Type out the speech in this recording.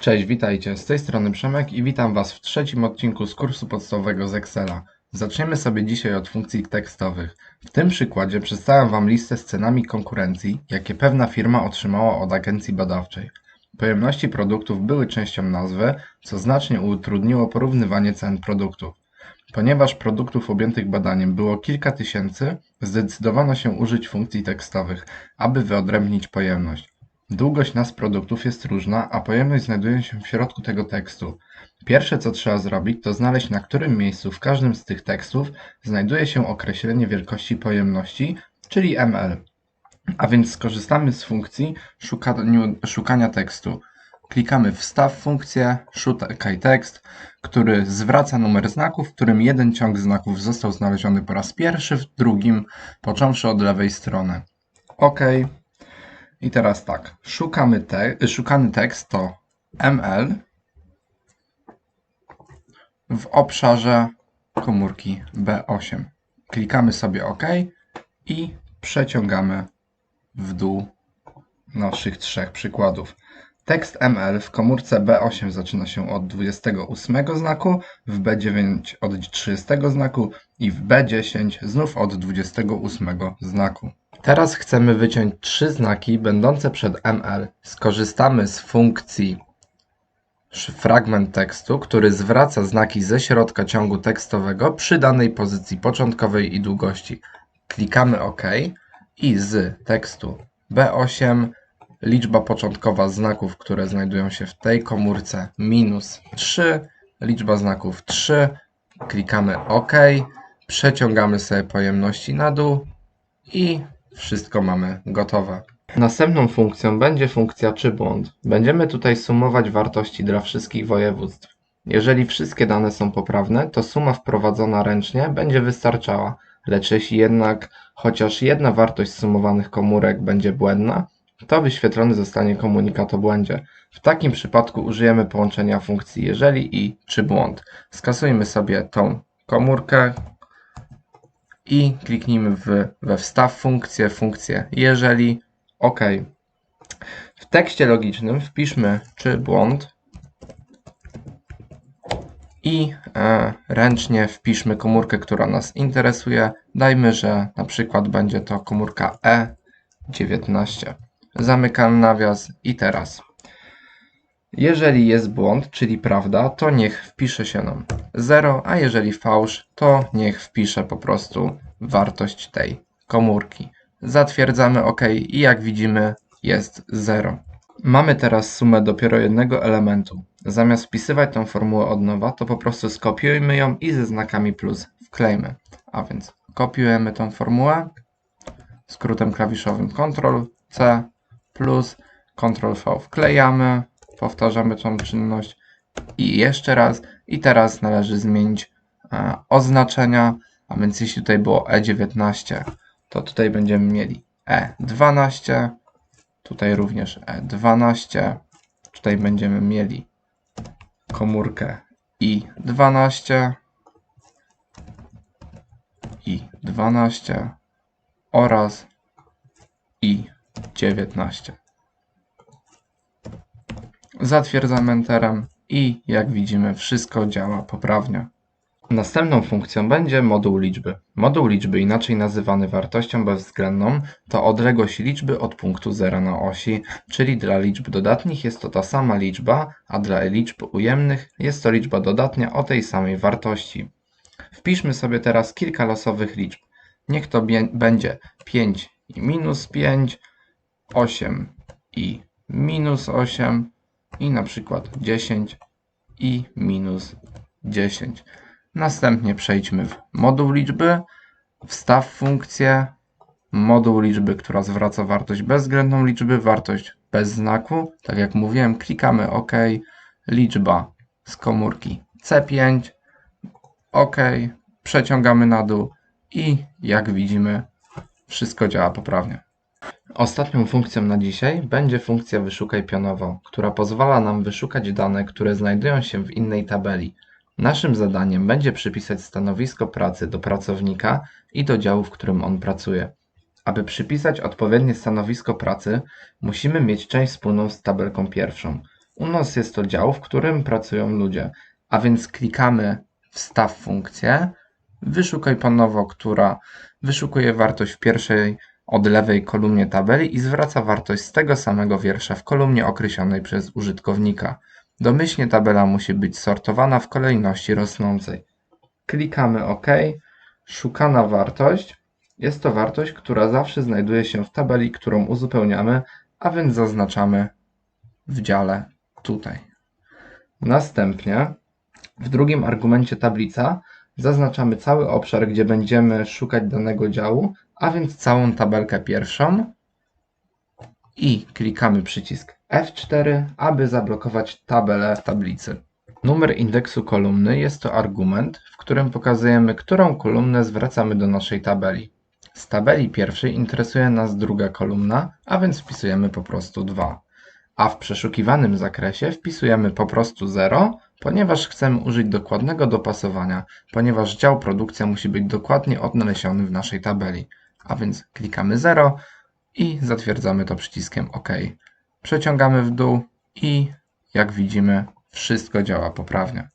Cześć, witajcie. Z tej strony Przemek i witam Was w trzecim odcinku z kursu podstawowego z Excela. Zaczniemy sobie dzisiaj od funkcji tekstowych. W tym przykładzie przedstawiam Wam listę z cenami konkurencji, jakie pewna firma otrzymała od agencji badawczej. Pojemności produktów były częścią nazwy, co znacznie utrudniło porównywanie cen produktów. Ponieważ produktów objętych badaniem było kilka tysięcy, zdecydowano się użyć funkcji tekstowych, aby wyodrębnić pojemność. Długość nazw produktów jest różna, a pojemność znajduje się w środku tego tekstu. Pierwsze co trzeba zrobić, to znaleźć na którym miejscu w każdym z tych tekstów znajduje się określenie wielkości pojemności, czyli ml. A więc skorzystamy z funkcji szukaniu, szukania tekstu. Klikamy wstaw funkcję, szukaj tekst, który zwraca numer znaku, w którym jeden ciąg znaków został znaleziony po raz pierwszy, w drugim począwszy od lewej strony. OK. I teraz tak, szukamy te, szukany tekst to ml w obszarze komórki B8. Klikamy sobie OK i przeciągamy w dół naszych trzech przykładów. Tekst ML w komórce B8 zaczyna się od 28 znaku, w B9 od 30 znaku i w B10 znów od 28 znaku. Teraz chcemy wyciąć trzy znaki będące przed ML. Skorzystamy z funkcji fragment tekstu, który zwraca znaki ze środka ciągu tekstowego przy danej pozycji początkowej i długości. Klikamy OK i z tekstu B8 liczba początkowa znaków, które znajdują się w tej komórce minus 3, liczba znaków 3, klikamy OK, przeciągamy sobie pojemności na dół i wszystko mamy gotowe. Następną funkcją będzie funkcja czy błąd. Będziemy tutaj sumować wartości dla wszystkich województw. Jeżeli wszystkie dane są poprawne, to suma wprowadzona ręcznie będzie wystarczała, lecz jeśli jednak chociaż jedna wartość sumowanych komórek będzie błędna, to wyświetlony zostanie komunikat o błędzie. W takim przypadku użyjemy połączenia funkcji jeżeli i czy błąd. Skasujmy sobie tą komórkę i kliknijmy w, we wstaw funkcję, funkcję jeżeli, OK. W tekście logicznym wpiszmy czy błąd i e, ręcznie wpiszmy komórkę, która nas interesuje. Dajmy, że na przykład będzie to komórka E19. Zamykam nawias i teraz. Jeżeli jest błąd, czyli prawda, to niech wpisze się nam 0, a jeżeli fałsz, to niech wpisze po prostu wartość tej komórki. Zatwierdzamy OK i jak widzimy jest 0. Mamy teraz sumę dopiero jednego elementu. Zamiast wpisywać tą formułę od nowa, to po prostu skopiujmy ją i ze znakami plus wklejmy. A więc kopiujemy tą formułę skrótem klawiszowym Ctrl C plus Ctrl V wklejamy, powtarzamy tą czynność i jeszcze raz. I teraz należy zmienić e, oznaczenia, a więc jeśli tutaj było E19, to tutaj będziemy mieli E12, tutaj również E12, tutaj będziemy mieli komórkę I12 i12 oraz i19. Zatwierdzam Enterem i jak widzimy wszystko działa poprawnie. Następną funkcją będzie moduł liczby. Moduł liczby, inaczej nazywany wartością bezwzględną, to odległość liczby od punktu 0 na osi, czyli dla liczb dodatnich jest to ta sama liczba, a dla liczb ujemnych jest to liczba dodatnia o tej samej wartości. Wpiszmy sobie teraz kilka losowych liczb. Niech to będzie 5 i minus 5, 8 i minus 8 i na przykład 10 i minus 10. Następnie przejdźmy w moduł liczby, wstaw funkcję, moduł liczby, która zwraca wartość bezwzględną liczby, wartość bez znaku. Tak jak mówiłem, klikamy OK, liczba z komórki C5, OK, przeciągamy na dół i jak widzimy wszystko działa poprawnie. Ostatnią funkcją na dzisiaj będzie funkcja wyszukaj pionowo, która pozwala nam wyszukać dane, które znajdują się w innej tabeli. Naszym zadaniem będzie przypisać stanowisko pracy do pracownika i do działu, w którym on pracuje. Aby przypisać odpowiednie stanowisko pracy, musimy mieć część wspólną z tabelką pierwszą. U nas jest to dział, w którym pracują ludzie, a więc klikamy wstaw funkcję, wyszukaj ponownie, która wyszukuje wartość w pierwszej od lewej kolumnie tabeli i zwraca wartość z tego samego wiersza w kolumnie określonej przez użytkownika. Domyślnie tabela musi być sortowana w kolejności rosnącej. Klikamy OK. Szukana wartość jest to wartość, która zawsze znajduje się w tabeli, którą uzupełniamy, a więc zaznaczamy w dziale tutaj. Następnie w drugim argumencie tablica zaznaczamy cały obszar, gdzie będziemy szukać danego działu, a więc całą tabelkę pierwszą i klikamy przycisk F4, aby zablokować tabelę w tablicy. Numer indeksu kolumny jest to argument, w którym pokazujemy, którą kolumnę zwracamy do naszej tabeli. Z tabeli pierwszej interesuje nas druga kolumna, a więc wpisujemy po prostu 2. A w przeszukiwanym zakresie wpisujemy po prostu 0, ponieważ chcemy użyć dokładnego dopasowania, ponieważ dział produkcja musi być dokładnie odnaleziony w naszej tabeli. A więc klikamy 0 i zatwierdzamy to przyciskiem OK. Przeciągamy w dół i jak widzimy wszystko działa poprawnie.